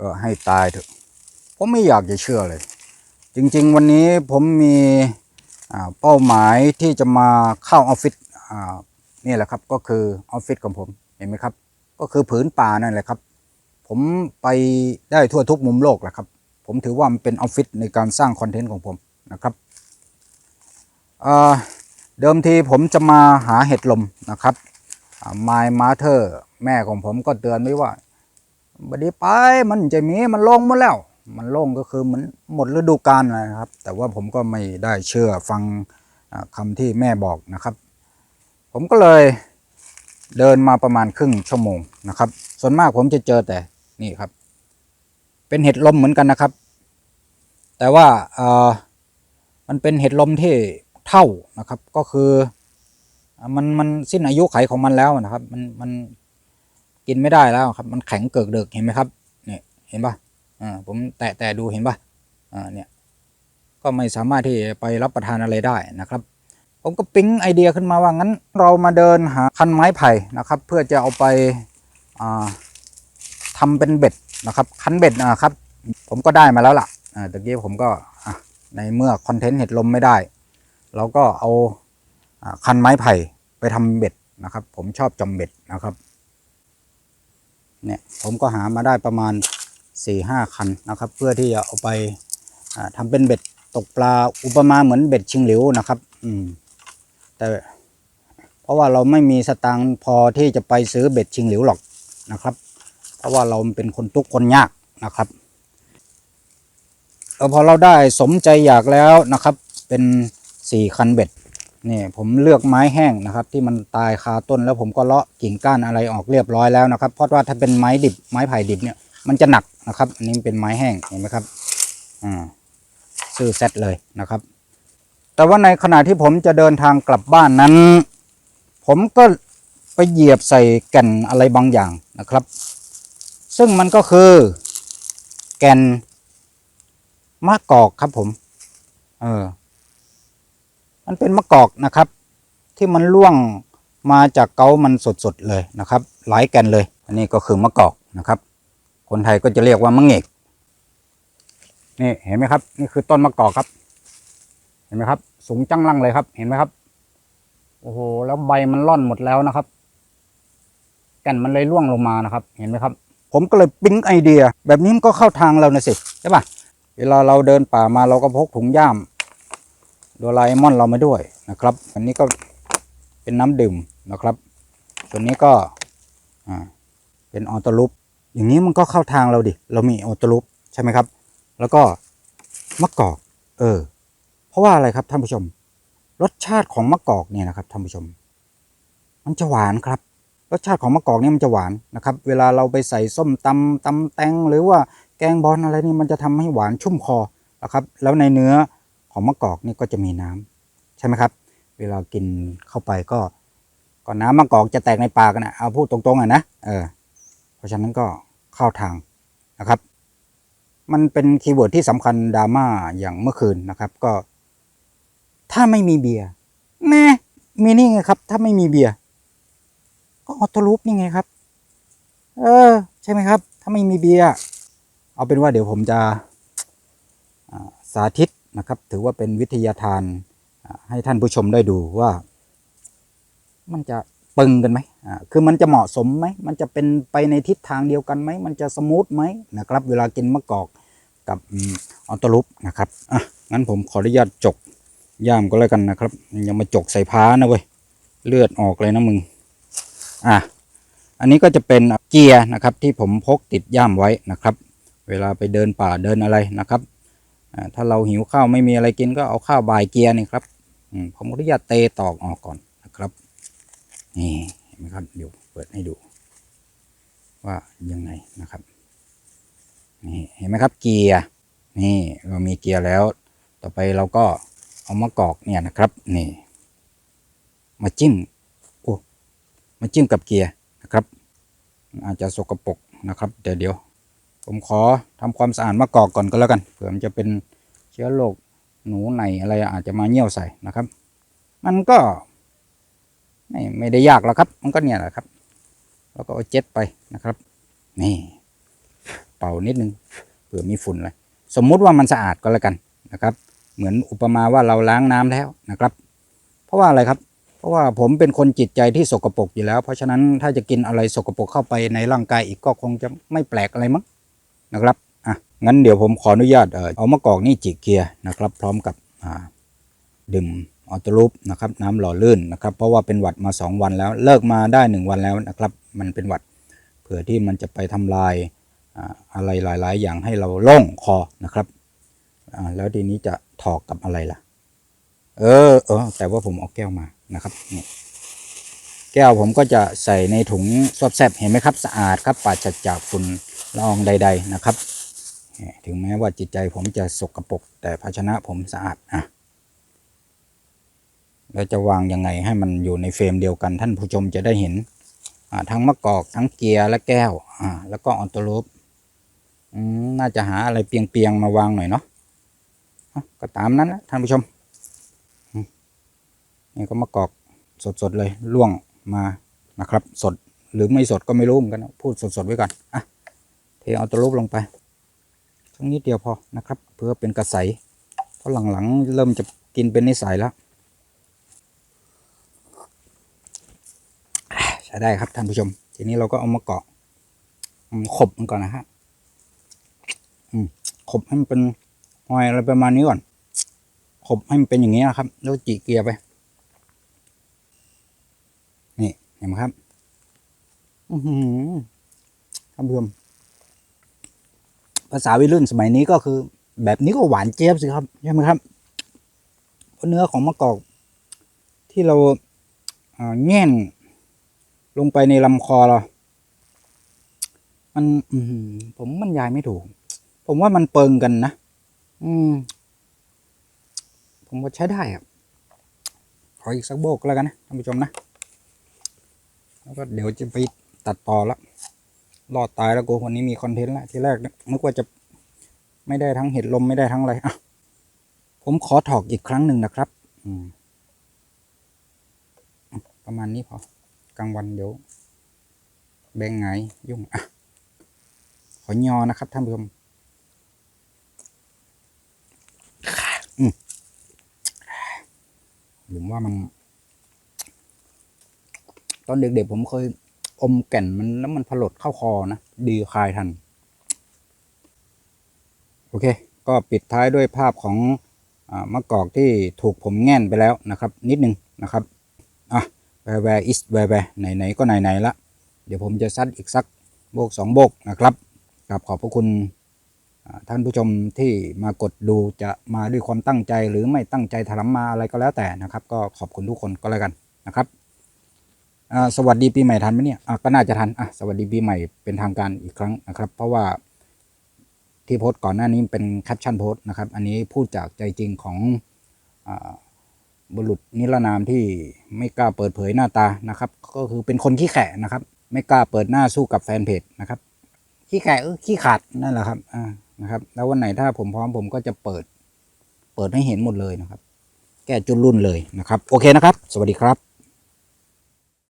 เออให้ตายเถอะ ผมไม่อยากจะเชื่อเลย จริงๆ วันนี้ผมมีเป้าหมายที่จะมาเข้าออฟฟิศนี่แหละครับก็คือออฟฟิศของผมเห็นไหมครับ ก็คือผืนป่านั่นแหละครับ ผมไปได้ทั่วทุกมุมโลกแหละครับ ผมถือว่ามันเป็นออฟฟิศในการสร้างคอนเทนต์ของผมนะครับเดิมทีผมจะมาหาเห็ดลมนะครับไมมาเธอร์แม่ของผมก็เตือนไว้ว่า บดีไปมันจะมีมันลงหมดแล้ว มันลงก็คือเหมันหมดฤดูกาลนะครับ แต่ว่าผมก็ไม่ได้เชื่อฟังอ่าคำที่แม่บอกนะครับ ผมก็เลยเดินมาประมาณครึ่งชั่วโมงนะครับ ส่วนมากผมจะเจอแต่นี่ครับ เป็นเห็ดลมเหมือนกันนะครับ แต่ว่าเออมันเป็นเห็ดลมที่เท่านะครับ ก็คือมันมันสิ้นอายุไขของมันแล้วนะครับ มันมัน กินไม่ได้แล้วครับ มันแข็งเกิกเดิกเห็นไหมครับเนี่ยเห็นปะอ่าผมแตะแตะดูเห็นปะอ่าเนี่ยก็ไม่สามารถที่ไปรับประทานอะไรได้นะครับ ผมก็ปิ๊งไอเดียขึ้นมาว่างั้นเรามาเดินหาคันไม้ไผ่นะครับ เพื่อจะเอาไปอ่าทำเป็นเบ็ดนะครับ คันเบ็ดนะครับ ผมก็ได้มาแล้วล่ะอ่าตะกี้ผมก็อะในเมื่อคอนเทนต์เห็ดลมไม่ได้ เราก็เอาอ่าคันไม้ไผ่ไปทำเบ็ดนะครับ ผมชอบจำเบ็ดนะครับ เนี่ยผมก็หามาได้ประมาณสี่ห้าคันนะครับ เพื่อที่จะเอาไปอ่าทำเป็นเบ็ดตกปลาอุปมาเหมือนเบ็ดชิงหลิวนะครับ อืม แต่ เพราะว่าเราไม่มีสตางค์พอที่จะไปซื้อเบ็ดชิงหลิวหรอกนะครับ เพราะว่าเราเป็นคนทุกคนยากนะครับเออพอเราได้สมใจอยากแล้วนะครับ เป็นสี่คันเบ็ด นี่ผมเลือกไม้แห้งนะครับ ที่มันตายคาต้นแล้วผมก็เลาะกิ่งก้านอะไรออกเรียบร้อยแล้วนะครับ เพราะว่าถ้าเป็นไม้ดิบไม้ไผ่ดิบเนี่ยมันจะหนักนะครับ อันนี้เป็นไม้แห้งเห็นไหมครับอ่าซื้อเซตเลยนะครับ แต่ว่าในขณะที่ผมจะเดินทางกลับบ้านนั้น ผมก็ไปเหยียบใส่แก่นอะไรบางอย่างนะครับ ซึ่งมันก็คือแก่นมะกอกครับผม เออ มันเป็นมะกอกนะครับ ที่มันล่วงมาจากเกามันสดๆเลยนะครับ หลายแก่นเลย อันนี้ก็คือมะกอกนะครับ คนไทยก็จะเรียกว่ามะเงกนี่เห็นไหมครับ นี่คือต้นมะกอกครับ เห็นไหมครับ สูงจังลังเลยครับ เห็นไหมครับ โอ้โหแล้วใบมันร่อนหมดแล้วนะครับแก่นมันเลยร่วงลงมานะครับ เห็นไหมครับ ผมก็เลยปิ๊งไอเดีย แบบนี้มันก็เข้าทางเรานะสิใช่ปะเวลาเราเดินป่ามาเราก็พกถุงย่าม โดราเอมอนเรามาด้วยนะครับ อันนี้ก็เป็นน้ำดื่มนะครับ ส่วนนี้ก็อ่าเป็นออโตลูปอย่างนี้มันก็เข้าทางเราดิ เรามีออโตลูปใช่ไหมครับ แล้วก็มะกอก เออ เพราะว่าอะไรครับท่านผู้ชม รสชาติของมะกอกเนี่ยนะครับท่านผู้ชม มันจะหวานครับ รสชาติของมะกอกเนี่ยมันจะหวานนะครับ เวลาเราไปใส่ส้มตำตำแตงหรือว่าแกงบอลอะไรนี่มันจะทำให้หวานชุ่มคอนะครับ แล้วในเนื้อ ของมะกอกนี่ก็จะมีน้ำใช่ไหมครับ เวลากินเข้าไปก็ก็น้ำมะกอกจะแตกในปากนะเอาพูดตรงๆอะนะเออเพราะฉะนั้นก็เข้าทางนะครับ มันเป็นคีย์เวิร์ดที่สำคัญดราม่าอย่างเมื่อคืนนะครับก็ ถ้าไม่มีเบียร์แน่มีนี่ไงครับ ถ้าไม่มีเบียร์ก็ออโต้ลูปนี่ไงครับ เออ ใช่ไหมครับ ถ้าไม่มีเบียร์เอาเป็นว่าเดี๋ยวผมจะสาธิต นะครับ ถือว่าเป็นวิทยาทานให้ท่านผู้ชมได้ดูว่า มันจะปึงกันไหมอ่าคือมันจะเหมาะสมไหม มันจะเป็นไปในทิศทางเดียวกันไหม มันจะสมูทไหมนะครับ เวลากินมะกอกกับออโตลุปนะครับอะงั้นผมขออนุญาตจกย่ามก็แล้วกันนะครับยังมาจกใส่พ้านะเว้ยเลือดออกเลยนะมึงอะอันนี้ก็จะเป็นเกียร์นะครับที่ผมพกติดย่ามไว้นะครับ เวลาไปเดินป่าเดินอะไรนะครับ ถ้าเราหิวข้าวไม่มีอะไรกินก็เอาข้าวบายเกียร์นี่ครับผมขออนุญาตเตะตอกออกก่อนนะครับนี่เห็นไหมครับเดี๋ยวเปิดให้ดู ว่ายังไงนะครับนี่เห็นไหมครับเกียร์นี่เรามีเกียร์แล้ว ต่อไปเราก็เอามะกอกเนี่ยนะครับนี่มาจิ้มโอ้มาจิ้มกับเกียร์นะครับ อาจจะสกปรกนะครับแต่เดี๋ยว ผมขอทำความสะอาดมะกอกก่อนก็แล้วกันเผื่อมันจะเป็นเชื้อโรคหนูในอะไรอาจจะมาเยี่ยวใส่นะครับ มันก็ ไม่ไม่ได้ยากหรอกครับ มันก็เนี่ยแหละครับ แล้วก็เอาเจ็ดไปนะครับ นี่ เป่านิดนึงเผื่อมีฝุ่นเลยสมมุติว่ามันสะอาดก็แล้วกันนะครับ เหมือนอุปมาว่าเราล้างน้ำแล้วนะครับ เพราะว่าอะไรครับ เพราะว่าผมเป็นคนจิตใจที่สกปรกอยู่แล้ว เพราะฉะนั้นถ้าจะกินอะไรสกปรกเข้าไปในร่างกายอีกก็คงจะไม่แปลกอะไรมั้ง นะครับอะงั้นเดี๋ยวผมขออนุญาตเอ่อเอามะกอกนี่จิกเกียร์นะครับ พร้อมกับอ่าดื่มออโตรูปนะครับน้ำหล่อลื่นนะครับ เพราะว่าเป็นหวัดมา 2 วันแล้วเลิกมาได้ 1 วันแล้วนะครับ มันเป็นหวัดเผื่อที่มันจะไปทำลายอ่าอะไรหลาย ๆ อย่างให้เราโล่งคอนะครับอ่าแล้วทีนี้จะถอกกับอะไรล่ะ เออเออแต่ว่าผมเอาแก้วมานะครับนี่แก้วผมก็จะใส่ในถุงซอบแซบเห็นไหมครับ สะอาดครับปราศจากฝุ่น ละอองใด ๆนะครับ ถึงแม้ว่าจิตใจผมจะสกปรกแต่ภาชนะผมสะอาดอะแล้วจะวางยังไงให้มันอยู่ในเฟรมเดียวกันท่านผู้ชมจะได้เห็นทั้งมะกอกทั้งเกียร์และแก้วแล้วก็ออนโตรูปน่าจะหาอะไรเปียงๆมาวางหน่อยเนาะะก็ตามนั้นแหละท่านผู้ชมนี่ก็มะกอกสดๆเลยล่วงมานะครับ สดหรือไม่สดก็ไม่รู้เหมือนกันพูดสดๆไว้ก่อนอะ เทเอาตะลุบลงไปทั้งนิดเดียวพอนะครับ เพื่อเป็นกระใสเพราะหลังๆเริ่มจะกินเป็นนิสัยแล้วใช้ได้ครับท่านผู้ชม ทีนี้เราก็เอามะกอกอืมขบมันก่อนนะฮะขบให้มันเป็นหอยอะไรประมาณนี้ก่อนขบให้มันเป็นอย่างนี้นะครับ แล้วจีเกียร์ไป นี่เห็นไหมครับ อือหือท่านผู้ชม ภาษาวัยรุ่นสมัยนี้ก็คือ แบบนี้ก็หวานเจี๊ยบสิครับใช่ไหมครับเพราะเนื้อของมะกอก ที่เราแง่นลงไปในลำคอเรา มันอืผมบรรยายไม่ถูก ผมว่ามันเปิงกันนะ อืม ผมว่าใช้ได้ครับขออีกสักโบกแล้วกันนะท่านผู้ชมนะ แล้วก็เดี๋ยวจะไปตัดต่อและ รอดตายแล้วกูวันนี้มีคอนเทนต์ละทีแรกนึกว่าจะไม่ได้ทั้งเห็ดลมไม่ได้ทั้งอะไรอะผมขอถอกอีกครั้งหนึ่งนะครับ อืม ประมาณนี้พอกลางวันเดี๋ยวแบงไงยุ่งอะขอยอนะครับท่านผู้ชมอืมผมว่ามัน ตอนเด็กๆผมเคย อมแก่นมันแล้วมันผลดเข้าคอนะ ดีคลายทัน โอเค ก็ปิดท้ายด้วยภาพของอมะกอกที่ถูกผมแง่นไปแล้วนะครับ นิดนึงนะครับ อะ where where is where where ไหน ๆ ก็ไหน ๆ ละ เดี๋ยวผมจะซัดอีกสักโบกสองโบกนะครับกับขอบพระคุณท่านผู้ชมที่มากดดูจะมาด้วยความตั้งใจหรือไม่ตั้งใจถลำมาอะไรก็แล้วแต่นะครับ ก็ขอบคุณทุกคนก็แล้วกันนะครับ สวัสดีปีใหม่ทันไหมเนี่ยก็น่าจะทันอะสวัสดีปีใหม่เป็นทางการอีกครั้งนะครับ เพราะว่าที่โพสต์ก่อนหน้านี้เป็นแคปชั่นโพสต์นะครับ อันนี้พูดจากใจจริงของอบุรุษนิรนามที่ไม่กล้าเปิดเผยหน้าตานะครับ ก็คือเป็นคนขี้แขะนะครับ ไม่กล้าเปิดหน้าสู้กับแฟนเพจนะครับขี้แขะขี้ขาดนั่นแหละครับอ่านะครับ แล้ววันไหนถ้าผมพร้อมผมก็จะเปิด เปิดให้เห็นหมดเลยนะครับ แก้จุดรุ่นเลยนะครับ โอเคนะครับ สวัสดีครับ